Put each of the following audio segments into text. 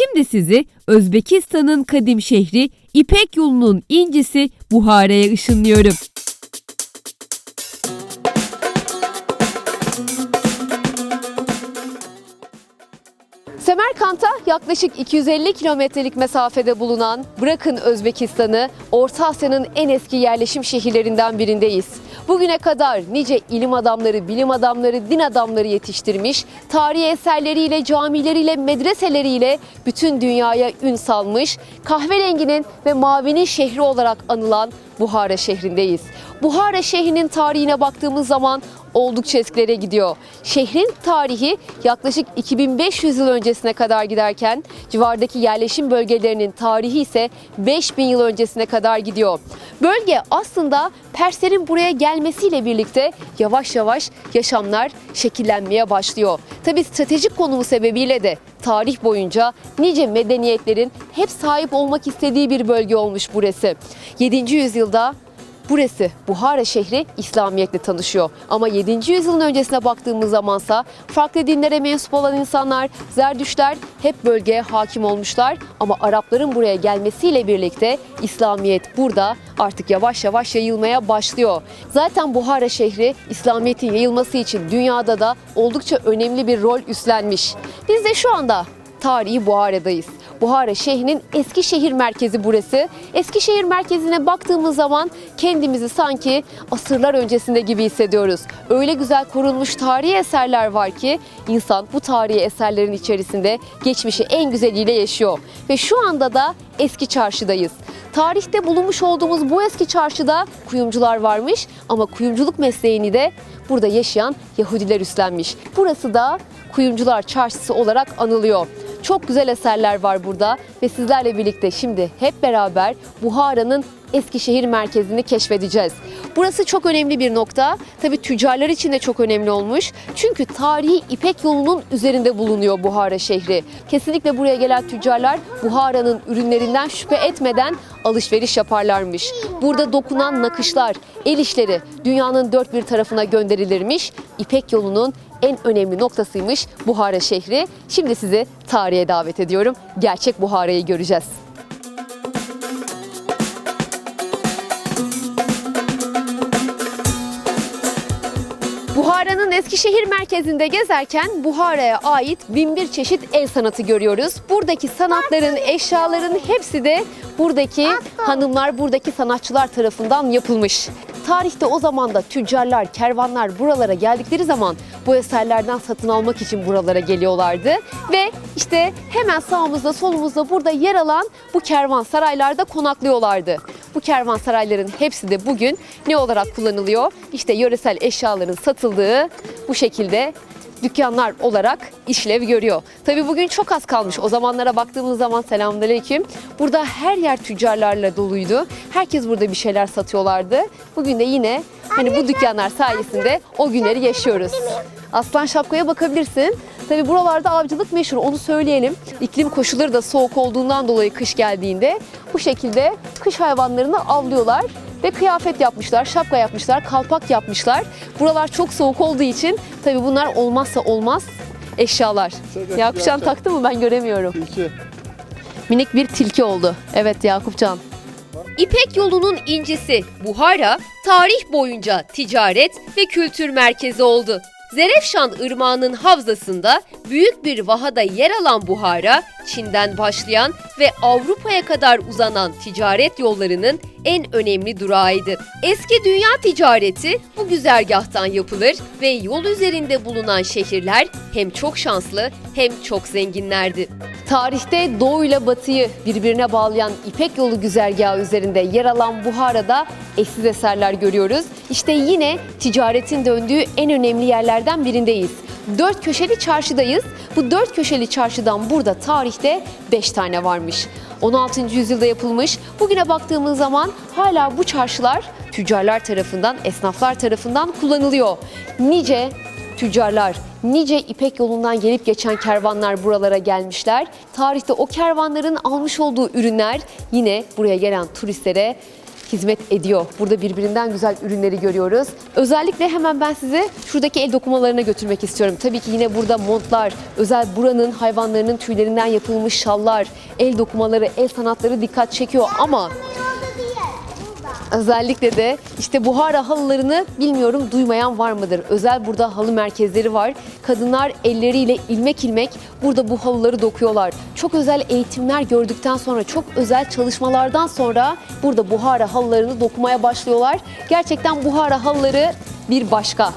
Şimdi sizi Özbekistan'ın kadim şehri İpek yolunun incisi Buhara'ya ışınlıyorum. Semerkant'a yaklaşık 250 kilometrelik mesafede bulunan bırakın Özbekistan'ı Orta Asya'nın en eski yerleşim şehirlerinden birindeyiz. Bugüne kadar nice ilim adamları, bilim adamları, din adamları yetiştirmiş, tarihi eserleriyle, camileriyle, medreseleriyle bütün dünyaya ün salmış, kahverenginin ve mavinin şehri olarak anılan Buhara şehrindeyiz. Buhara şehrinin tarihine baktığımız zaman oldukça eskilere gidiyor. Şehrin tarihi yaklaşık 2500 yıl öncesine kadar giderken civardaki yerleşim bölgelerinin tarihi ise 5000 yıl öncesine kadar gidiyor. Bölge aslında Perslerin buraya gelmesiyle birlikte yavaş yavaş yaşamlar şekillenmeye başlıyor. Tabi stratejik konumu sebebiyle de tarih boyunca nice medeniyetlerin hep sahip olmak istediği bir bölge olmuş burası. 7. yüzyılda Burası Buhara şehri İslamiyetle tanışıyor. Ama 7. yüzyılın öncesine baktığımız zamansa farklı dinlere mensup olan insanlar, Zerdüşler hep bölgeye hakim olmuşlar. Ama Arapların buraya gelmesiyle birlikte İslamiyet burada artık yavaş yavaş yayılmaya başlıyor. Zaten Buhara şehri İslamiyet'in yayılması için dünyada da oldukça önemli bir rol üstlenmiş. Biz de şu anda tarihi Buhara'dayız. Buhara şehrinin eski şehir merkezi burası. Eski şehir merkezine baktığımız zaman kendimizi sanki asırlar öncesinde gibi hissediyoruz. Öyle güzel korunmuş tarihi eserler var ki insan bu tarihi eserlerin içerisinde geçmişi en güzeliyle yaşıyor. Ve şu anda da eski çarşıdayız. Tarihte bulunmuş olduğumuz bu eski çarşıda kuyumcular varmış ama kuyumculuk mesleğini de burada yaşayan Yahudiler üstlenmiş. Burası da Kuyumcular Çarşısı olarak anılıyor. Çok güzel eserler var burada ve sizlerle birlikte şimdi hep beraber Buhara'nın Eskişehir merkezini keşfedeceğiz. Burası çok önemli bir nokta. Tabi tüccarlar için de çok önemli olmuş. Çünkü tarihi İpek yolunun üzerinde bulunuyor Buhara şehri. Kesinlikle buraya gelen tüccarlar Buhara'nın ürünlerinden şüphe etmeden alışveriş yaparlarmış. Burada dokunan nakışlar, el işleri dünyanın dört bir tarafına gönderilirmiş. İpek yolunun en önemli noktasıymış Buhara şehri. Şimdi sizi tarihe davet ediyorum. Gerçek Buhara'yı göreceğiz. Buhara'nın Eskişehir merkezinde gezerken Buhara'ya ait binbir çeşit el sanatı görüyoruz. Buradaki sanatların, eşyaların hepsi de buradaki hanımlar, buradaki sanatçılar tarafından yapılmış. Tarihte o zaman da tüccarlar, kervanlar buralara geldikleri zaman bu eserlerden satın almak için buralara geliyorlardı. Ve işte hemen sağımızda solumuzda burada yer alan bu kervansaraylarda konaklıyorlardı. Bu kervansarayların hepsi de bugün ne olarak kullanılıyor? İşte yöresel eşyaların satıldığı bu şekilde dükkanlar olarak işlev görüyor. Tabii bugün çok az kalmış. O zamanlara baktığımız zaman selamünaleyküm. Burada her yer tüccarlarla doluydu. Herkes burada bir şeyler satıyorlardı. Bugün de yine hani bu dükkanlar sayesinde o günleri yaşıyoruz. Aslan şapkaya bakabilirsin. Tabii buralarda avcılık meşhur onu söyleyelim. İklim koşulları da soğuk olduğundan dolayı kış geldiğinde bu şekilde kış hayvanlarını avlıyorlar ve kıyafet yapmışlar, şapka yapmışlar, kalpak yapmışlar. Buralar çok soğuk olduğu için tabii bunlar olmazsa olmaz eşyalar. Yakupcan taktı mı ben göremiyorum. Tilki. Minik bir tilki oldu. Evet Yakupcan. İpek yolunun incisi Buhara, tarih boyunca ticaret ve kültür merkezi oldu. Zerefşan Irmağı'nın havzasında büyük bir vahada yer alan Buhara, Çin'den başlayan ve Avrupa'ya kadar uzanan ticaret yollarının en önemli durağıydı. Eski dünya ticareti bu güzergahtan yapılır ve yol üzerinde bulunan şehirler hem çok şanslı hem çok zenginlerdi. Tarihte Doğu ile Batı'yı birbirine bağlayan İpek yolu güzergahı üzerinde yer alan Buhara'da eşsiz eserler görüyoruz. İşte yine ticaretin döndüğü en önemli yerlerden birindeyiz. Dört köşeli çarşıdayız. Bu dört köşeli çarşıdan burada tarihte beş tane varmış. 16. yüzyılda yapılmış. Bugüne baktığımız zaman hala bu çarşılar tüccarlar tarafından, esnaflar tarafından kullanılıyor. Nice tüccarlar, nice İpek yolundan gelip geçen kervanlar buralara gelmişler. Tarihte o kervanların almış olduğu ürünler yine buraya gelen turistlere hizmet ediyor. Burada birbirinden güzel ürünleri görüyoruz. Özellikle hemen ben size şuradaki el dokumalarına götürmek istiyorum. Tabii ki yine burada montlar, özel buranın hayvanlarının tüylerinden yapılmış şallar, el dokumaları, el sanatları dikkat çekiyor ama Özellikle de işte Buhara halılarını bilmiyorum duymayan var mıdır? Özel burada halı merkezleri var. Kadınlar elleriyle ilmek ilmek burada bu halıları dokuyorlar. Çok özel eğitimler gördükten sonra, çok özel çalışmalardan sonra burada Buhara halılarını dokumaya başlıyorlar. Gerçekten Buhara halıları bir başka.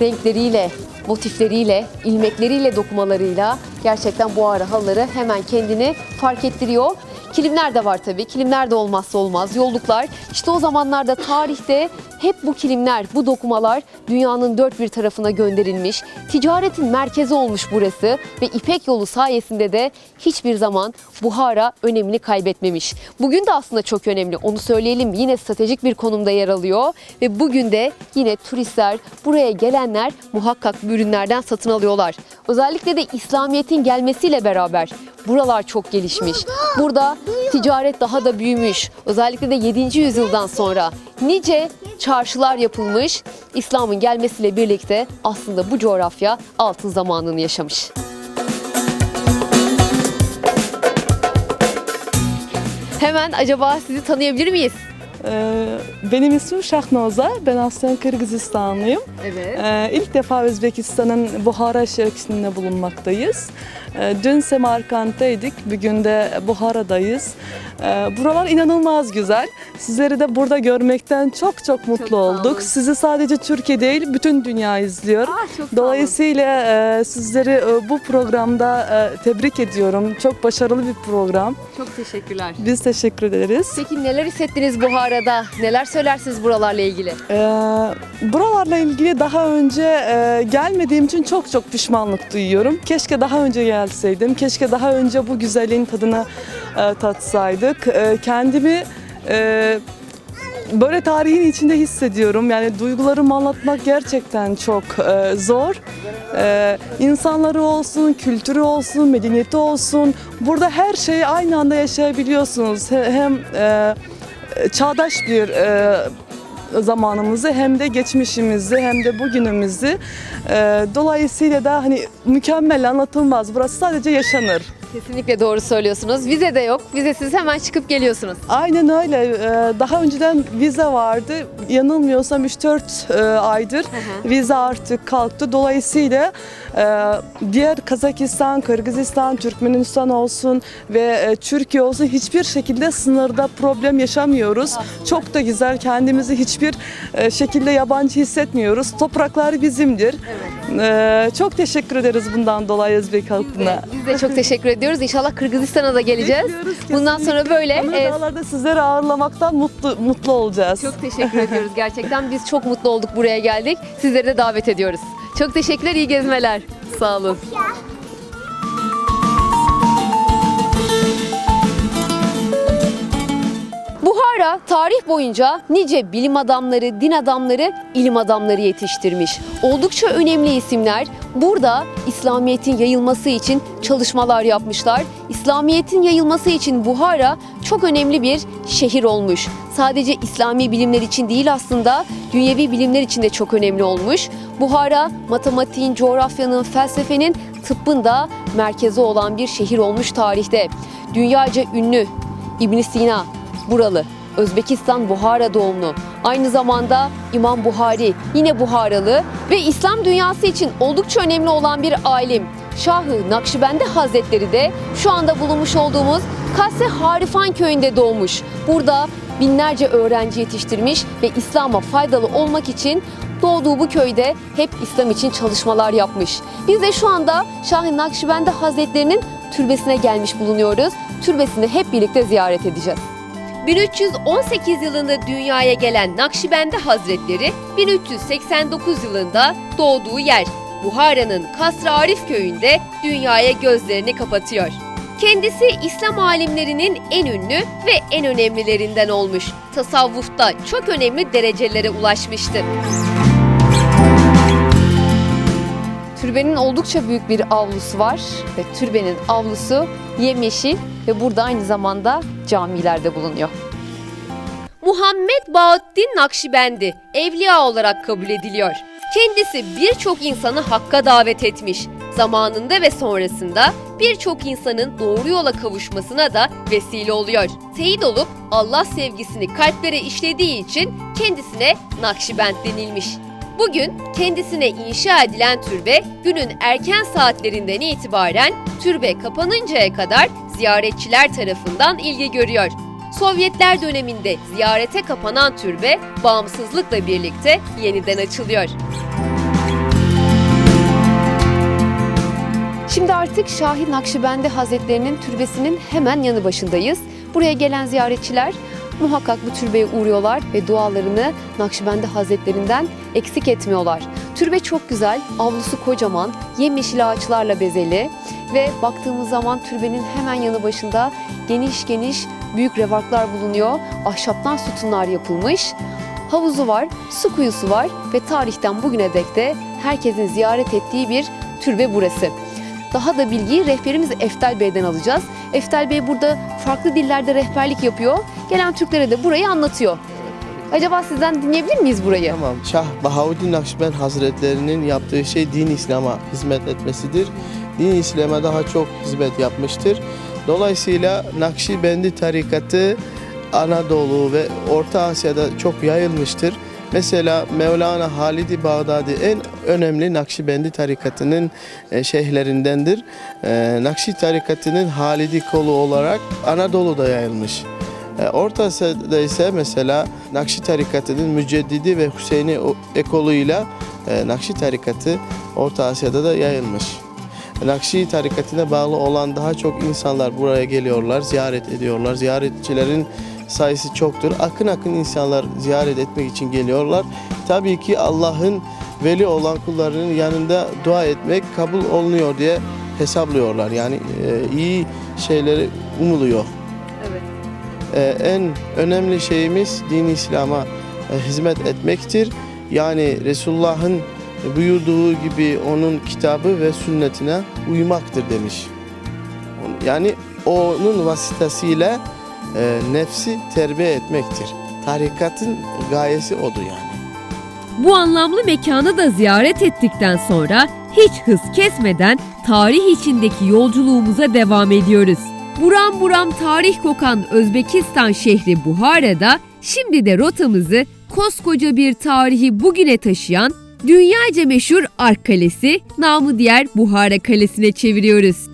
Renkleriyle, motifleriyle, ilmekleriyle, dokumalarıyla gerçekten Buhara halıları hemen kendini fark ettiriyor. Kilimler de var tabii. Kilimler de olmazsa olmaz. Yolluklar. İşte o zamanlarda tarihte hep bu kilimler, bu dokumalar dünyanın dört bir tarafına gönderilmiş. Ticaretin merkezi olmuş burası ve İpek yolu sayesinde de hiçbir zaman Buhara önemini kaybetmemiş. Bugün de aslında çok önemli. Onu söyleyelim. Yine stratejik bir konumda yer alıyor ve bugün de yine turistler, buraya gelenler muhakkak bu ürünlerden satın alıyorlar. Özellikle de İslamiyet'in gelmesiyle beraber buralar çok gelişmiş. Burada ticaret daha da büyümüş. Özellikle de 7. yüzyıldan sonra nice çarşılar yapılmış. İslam'ın gelmesiyle birlikte aslında bu coğrafya altın zamanını yaşamış. Hemen acaba sizi tanıyabilir miyiz? Ee, Benim ismim Şahnoza. Ben aslen Kırgızistanlıyım. Evet. Ee, İlk defa Özbekistan'ın Buhara şehrinde bulunmaktayız. Ee, Dün Semerkant'taydık, bugün de Buhara'dayız. Ee, Buralar inanılmaz güzel. Sizleri de burada görmekten çok çok mutlu olun. olduk. Sizi sadece Türkiye değil, bütün dünya izliyor. Aa, çok. Dolayısıyla e, sizleri e, bu programda e, tebrik ediyorum. Çok başarılı bir program. Çok teşekkürler. Biz teşekkür ederiz. Peki neler hissettiniz Buhara'da? Neler söylersiniz buralarla ilgili? Ee, buralarla ilgili daha önce gelmediğim için çok çok pişmanlık duyuyorum. Keşke daha önce gelseydim. Keşke daha önce bu güzelliğin tadına e, tatsaydık. E, kendimi e, böyle tarihin içinde hissediyorum. Yani duygularımı anlatmak gerçekten çok e, zor. E, insanları olsun, kültürü olsun, medeniyeti olsun. Burada her şeyi aynı anda yaşayabiliyorsunuz. He- Hem e, çağdaş bir e, zamanımızı hem de geçmişimizi hem de bugünümüzü dolayısıyla da hani mükemmel anlatılmaz. Burası sadece yaşanır. Kesinlikle doğru söylüyorsunuz. Vize de yok. Vizesiz hemen çıkıp geliyorsunuz. Aynen öyle. E, Daha önceden vize vardı. Yanılmıyorsam 3-4 e, aydır vize artık kalktı. Dolayısıyla e, diğer Kazakistan, Kırgızistan, Türkmenistan olsun ve e, Türkiye olsun hiçbir şekilde sınırda problem yaşamıyoruz. Çok da güzel. Kendimizi hiçbir e, şekilde yabancı hissetmiyoruz. Topraklar bizimdir. E, Çok teşekkür ederiz bundan dolayı Özbek halkına. Biz de çok teşekkür ediyoruz. İnşallah Kırgızistan'a da geleceğiz. Bekliyoruz Bundan sonra böyle Onur e, Dağlar'da sizleri ağırlamaktan mutlu mutlu olacağız. çok teşekkür ediyoruz gerçekten. Biz çok mutlu olduk buraya geldik. Sizleri de davet ediyoruz. Çok teşekkürler, iyi gezmeler. Sağ olun. Tarih boyunca nice bilim adamları, din adamları, ilim adamları yetiştirmiş. Oldukça önemli isimler burada İslamiyet'in yayılması için çalışmalar yapmışlar. İslamiyet'in yayılması için Buhara çok önemli bir şehir olmuş. Sadece İslami bilimler için değil aslında dünyevi bilimler için de çok önemli olmuş. Buhara matematiğin, coğrafyanın, felsefenin, tıbbın da merkezi olan bir şehir olmuş tarihte. Dünyaca ünlü İbn Sina, buralı. Özbekistan Buhara doğumlu. Aynı zamanda İmam Buhari yine Buharalı ve İslam dünyası için oldukça önemli olan bir alim. Şahı Nakşibendi Hazretleri de şu anda bulunmuş olduğumuz Kase Harifan köyünde doğmuş. Burada binlerce öğrenci yetiştirmiş ve İslam'a faydalı olmak için doğduğu bu köyde hep İslam için çalışmalar yapmış. Biz de şu anda Şah-ı Nakşibendi Hazretleri'nin türbesine gelmiş bulunuyoruz. Türbesini hep birlikte ziyaret edeceğiz. 1318 yılında dünyaya gelen Nakşibendi Hazretleri 1389 yılında doğduğu yer Buhara'nın Kasr Arif köyünde dünyaya gözlerini kapatıyor. Kendisi İslam alimlerinin en ünlü ve en önemlilerinden olmuş. Tasavvufta çok önemli derecelere ulaşmıştı. Türbenin oldukça büyük bir avlusu var ve türbenin avlusu yemyeşil ve burada aynı zamanda camilerde bulunuyor. Muhammed Bahattin Nakşibendi evliya olarak kabul ediliyor. Kendisi birçok insanı hakka davet etmiş. Zamanında ve sonrasında birçok insanın doğru yola kavuşmasına da vesile oluyor. Teyit olup Allah sevgisini kalplere işlediği için kendisine Nakşibend denilmiş. Bugün kendisine inşa edilen türbe günün erken saatlerinden itibaren türbe kapanıncaya kadar ziyaretçiler tarafından ilgi görüyor. Sovyetler döneminde ziyarete kapanan türbe bağımsızlıkla birlikte yeniden açılıyor. Şimdi artık Şahin Nakşibendi Hazretlerinin türbesinin hemen yanı başındayız. Buraya gelen ziyaretçiler muhakkak bu türbeye uğruyorlar ve dualarını Nakşibendi Hazretlerinden eksik etmiyorlar. Türbe çok güzel, avlusu kocaman, yemyeşil ağaçlarla bezeli ve baktığımız zaman türbenin hemen yanı başında geniş geniş büyük revaklar bulunuyor. Ahşaptan sütunlar yapılmış. Havuzu var, su kuyusu var ve tarihten bugüne dek de herkesin ziyaret ettiği bir türbe burası. Daha da bilgiyi rehberimiz Eftel Bey'den alacağız. Eftel Bey burada farklı dillerde rehberlik yapıyor. Gelen Türklere de burayı anlatıyor. Acaba sizden dinleyebilir miyiz burayı? Tamam. Şah Bahavuddin Nakşibend Hazretlerinin yaptığı şey din İslam'a hizmet etmesidir. Din İslam'a daha çok hizmet yapmıştır. Dolayısıyla Nakşibendi tarikatı Anadolu ve Orta Asya'da çok yayılmıştır. Mesela Mevlana Halid-i Bağdadi en önemli Nakşibendi tarikatının e, şeyhlerindendir. E, Nakşi tarikatının Halidi kolu olarak Anadolu'da yayılmış. E, Orta Asya'da ise mesela Nakşi tarikatının Müceddidi ve Hüseyini ekoluyla Nakşi tarikatı Orta Asya'da da yayılmış. Nakşi tarikatına bağlı olan daha çok insanlar buraya geliyorlar, ziyaret ediyorlar. Ziyaretçilerin sayısı çoktur. Akın akın insanlar ziyaret etmek için geliyorlar. Tabii ki Allah'ın veli olan kullarının yanında dua etmek kabul olunuyor diye hesaplıyorlar. Yani e, iyi şeyleri umuluyor. Evet. Ee, en önemli şeyimiz din İslam'a e, hizmet etmektir. Yani Resulullah'ın buyurduğu gibi onun kitabı ve sünnetine uymaktır demiş. Yani onun vasıtasıyla e, nefsi terbiye etmektir. Tarikatın gayesi odur yani. Bu anlamlı mekanı da ziyaret ettikten sonra hiç hız kesmeden tarih içindeki yolculuğumuza devam ediyoruz. Buram buram tarih kokan Özbekistan şehri Buhara'da şimdi de rotamızı koskoca bir tarihi bugüne taşıyan dünyaca meşhur Ark Kalesi, namı diğer Buhara Kalesi'ne çeviriyoruz.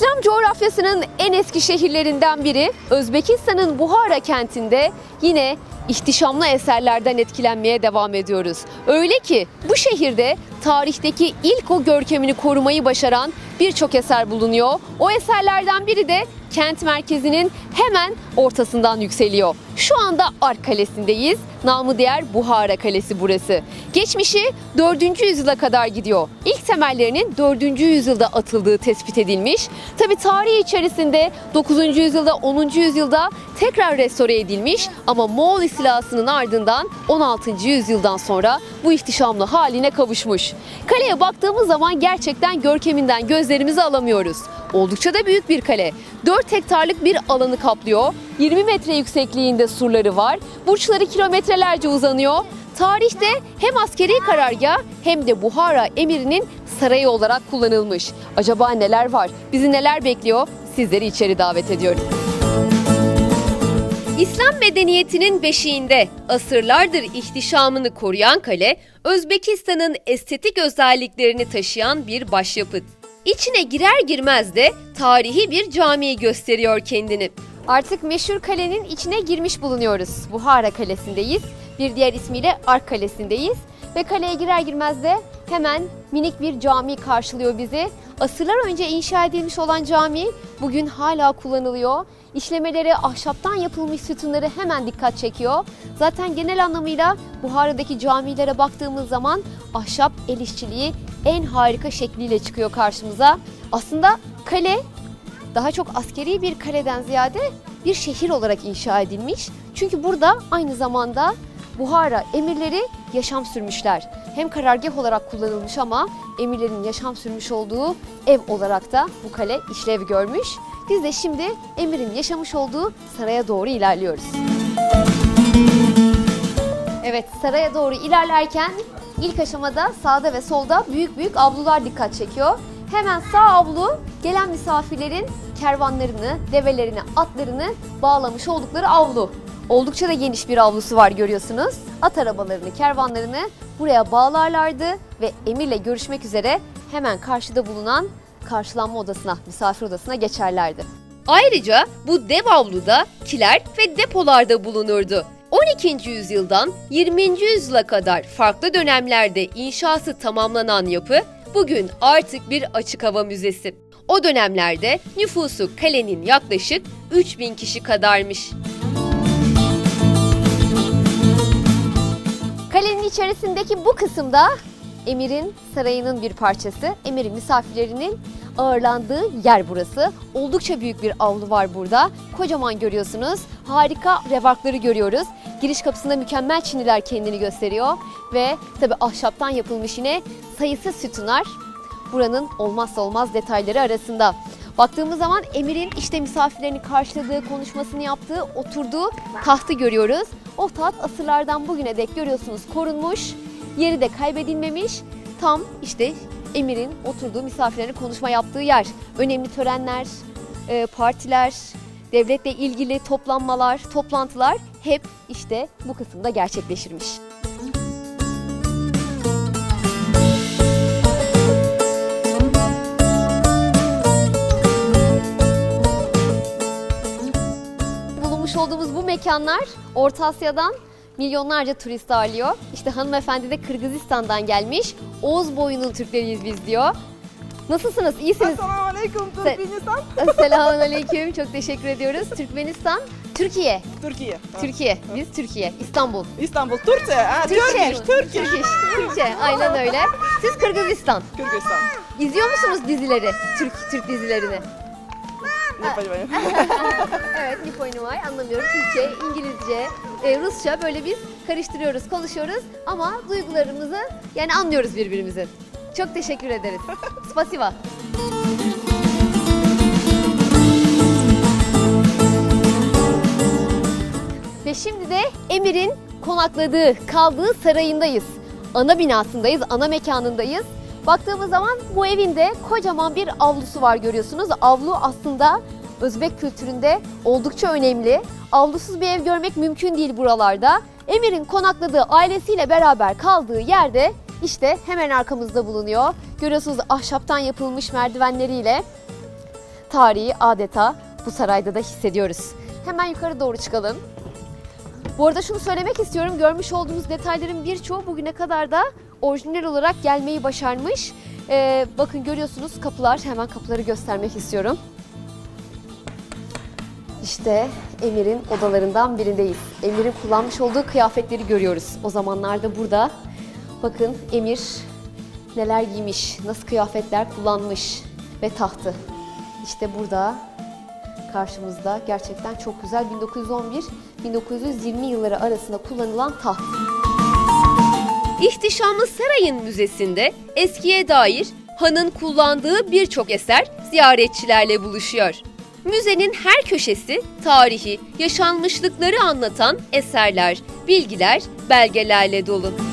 İslam coğrafyasının en eski şehirlerinden biri Özbekistan'ın Buhara kentinde yine ihtişamlı eserlerden etkilenmeye devam ediyoruz. Öyle ki bu şehirde tarihteki ilk o görkemini korumayı başaran birçok eser bulunuyor. O eserlerden biri de kent merkezinin hemen ortasından yükseliyor. Şu anda Ark Kalesi'ndeyiz. Namı diğer Buhara Kalesi burası. Geçmişi 4. yüzyıla kadar gidiyor. İlk temellerinin 4. yüzyılda atıldığı tespit edilmiş. Tabi tarihi içerisinde 9. yüzyılda 10. yüzyılda tekrar restore edilmiş ama Moğol istilasının ardından 16. yüzyıldan sonra bu ihtişamlı haline kavuşmuş. Kaleye baktığımız zaman gerçekten görkeminden gözlerimizi alamıyoruz. Oldukça da büyük bir kale. 4 hektarlık bir alanı kaplıyor. 20 metre yüksekliğinde surları var. Burçları kilometrelerce uzanıyor. Tarihte hem askeri karargah hem de Buhara emirinin sarayı olarak kullanılmış. Acaba neler var? Bizi neler bekliyor? Sizleri içeri davet ediyorum. İslam medeniyetinin beşiğinde asırlardır ihtişamını koruyan kale, Özbekistan'ın estetik özelliklerini taşıyan bir başyapıt. İçine girer girmez de tarihi bir cami gösteriyor kendini. Artık meşhur kalenin içine girmiş bulunuyoruz. Buhara Kalesi'ndeyiz. Bir diğer ismiyle Ark Kalesi'ndeyiz. Ve kaleye girer girmez de hemen minik bir cami karşılıyor bizi. Asırlar önce inşa edilmiş olan cami bugün hala kullanılıyor. İşlemeleri ahşaptan yapılmış sütunları hemen dikkat çekiyor. Zaten genel anlamıyla Buhara'daki camilere baktığımız zaman ahşap el işçiliği en harika şekliyle çıkıyor karşımıza. Aslında kale daha çok askeri bir kaleden ziyade bir şehir olarak inşa edilmiş. Çünkü burada aynı zamanda Buhara emirleri yaşam sürmüşler. Hem karargah olarak kullanılmış ama emirlerin yaşam sürmüş olduğu ev olarak da bu kale işlev görmüş. Biz de şimdi Emir'in yaşamış olduğu saraya doğru ilerliyoruz. Evet saraya doğru ilerlerken ilk aşamada sağda ve solda büyük büyük avlular dikkat çekiyor. Hemen sağ avlu gelen misafirlerin kervanlarını, develerini, atlarını bağlamış oldukları avlu. Oldukça da geniş bir avlusu var görüyorsunuz. At arabalarını, kervanlarını buraya bağlarlardı ve emirle görüşmek üzere hemen karşıda bulunan karşılanma odasına, misafir odasına geçerlerdi. Ayrıca bu dev avluda kiler ve depolarda bulunurdu. 12. yüzyıldan 20. yüzyıla kadar farklı dönemlerde inşası tamamlanan yapı bugün artık bir açık hava müzesi. O dönemlerde nüfusu kalenin yaklaşık 3000 kişi kadarmış. Kalenin içerisindeki bu kısımda Emir'in sarayının bir parçası. Emir'in misafirlerinin ağırlandığı yer burası. Oldukça büyük bir avlu var burada. Kocaman görüyorsunuz. Harika revakları görüyoruz. Giriş kapısında mükemmel çiniler kendini gösteriyor. Ve tabi ahşaptan yapılmış yine sayısız sütunlar buranın olmazsa olmaz detayları arasında. Baktığımız zaman Emir'in işte misafirlerini karşıladığı, konuşmasını yaptığı, oturduğu tahtı görüyoruz. O taht asırlardan bugüne dek görüyorsunuz korunmuş, yeri de kaybedilmemiş. Tam işte Emir'in oturduğu, misafirlerine konuşma yaptığı yer. Önemli törenler, e, partiler, devletle ilgili toplanmalar, toplantılar hep işte bu kısımda gerçekleşirmiş. bulunmuş olduğumuz bu mekanlar Orta Asya'dan milyonlarca turist ağırlıyor. İşte hanımefendi de Kırgızistan'dan gelmiş. Oğuz boyunun Türkleriyiz biz diyor. Nasılsınız? İyisiniz? Assalamu alaikum Se- Türkmenistan. Selamun Aleyküm. Çok teşekkür ediyoruz. Türkmenistan, Türkiye. Türkiye. Türkiye. Biz Türkiye. İstanbul. İstanbul, Türkçe. Ha, Türkiye. Turkish, Turkish. Türkiye. Türkiye. Aynen öyle. Siz Kırgızistan. Kırgızistan. İzliyor musunuz dizileri? Türk Türk dizilerini. Evet, Nipoynumay anlamıyorum. Türkçe, İngilizce, e, Rusça böyle biz karıştırıyoruz, konuşuyoruz ama duygularımızı yani anlıyoruz birbirimizi. Çok teşekkür ederiz. Spasiba. Ve şimdi de Emir'in konakladığı, kaldığı sarayındayız. Ana binasındayız, ana mekanındayız. Baktığımız zaman bu evin de kocaman bir avlusu var görüyorsunuz. Avlu aslında Özbek kültüründe oldukça önemli. Avlusuz bir ev görmek mümkün değil buralarda. Emir'in konakladığı ailesiyle beraber kaldığı yerde işte hemen arkamızda bulunuyor. Görüyorsunuz ahşaptan yapılmış merdivenleriyle tarihi adeta bu sarayda da hissediyoruz. Hemen yukarı doğru çıkalım. Bu arada şunu söylemek istiyorum. Görmüş olduğumuz detayların birçoğu bugüne kadar da orijinal olarak gelmeyi başarmış. Ee, bakın görüyorsunuz kapılar. Hemen kapıları göstermek istiyorum. İşte Emir'in odalarından birindeyiz. Emir'in kullanmış olduğu kıyafetleri görüyoruz. O zamanlarda burada bakın Emir neler giymiş, nasıl kıyafetler kullanmış ve tahtı. İşte burada karşımızda gerçekten çok güzel 1911-1920 yılları arasında kullanılan taht. İhtişamlı sarayın müzesinde eskiye dair hanın kullandığı birçok eser ziyaretçilerle buluşuyor. Müzenin her köşesi tarihi, yaşanmışlıkları anlatan eserler, bilgiler, belgelerle dolu.